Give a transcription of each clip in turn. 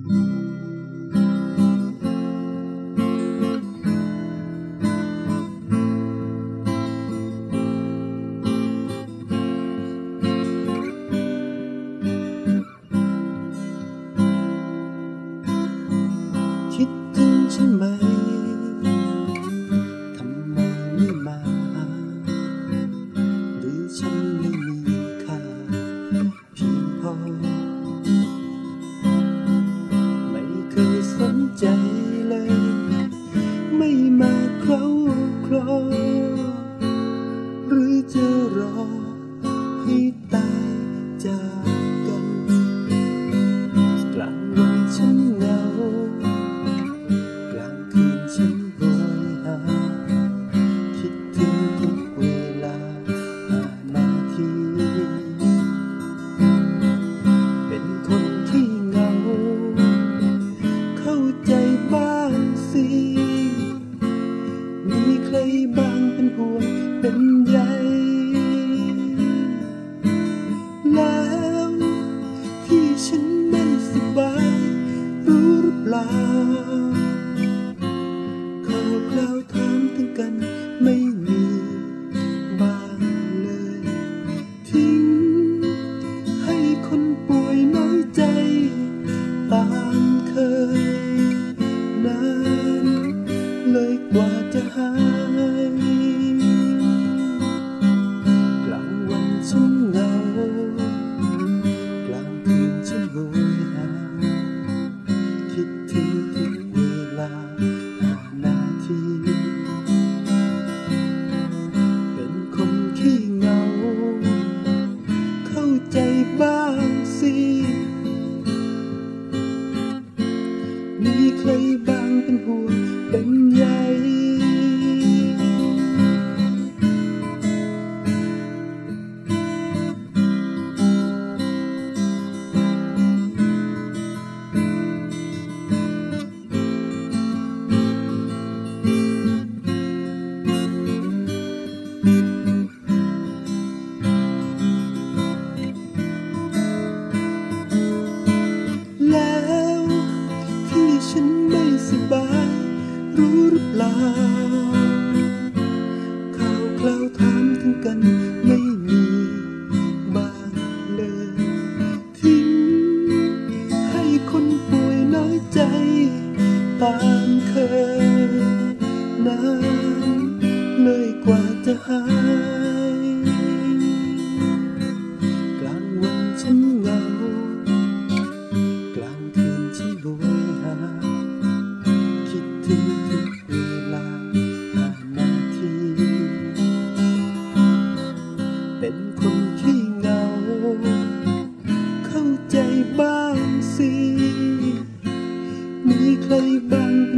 Mm-hmm. มาเคล้าคลอ បងเป็นห่วงเป็นใย ฉันไม่สบาย รู้หรือเปล่า ข่าวคราวถามถึงกันไม่มีบางเลย ทิ้ง ให้คนป่วยน้อยใจ ตามเคยนานเลยกว่าจะหา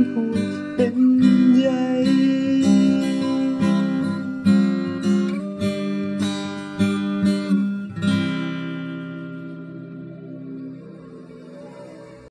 不见。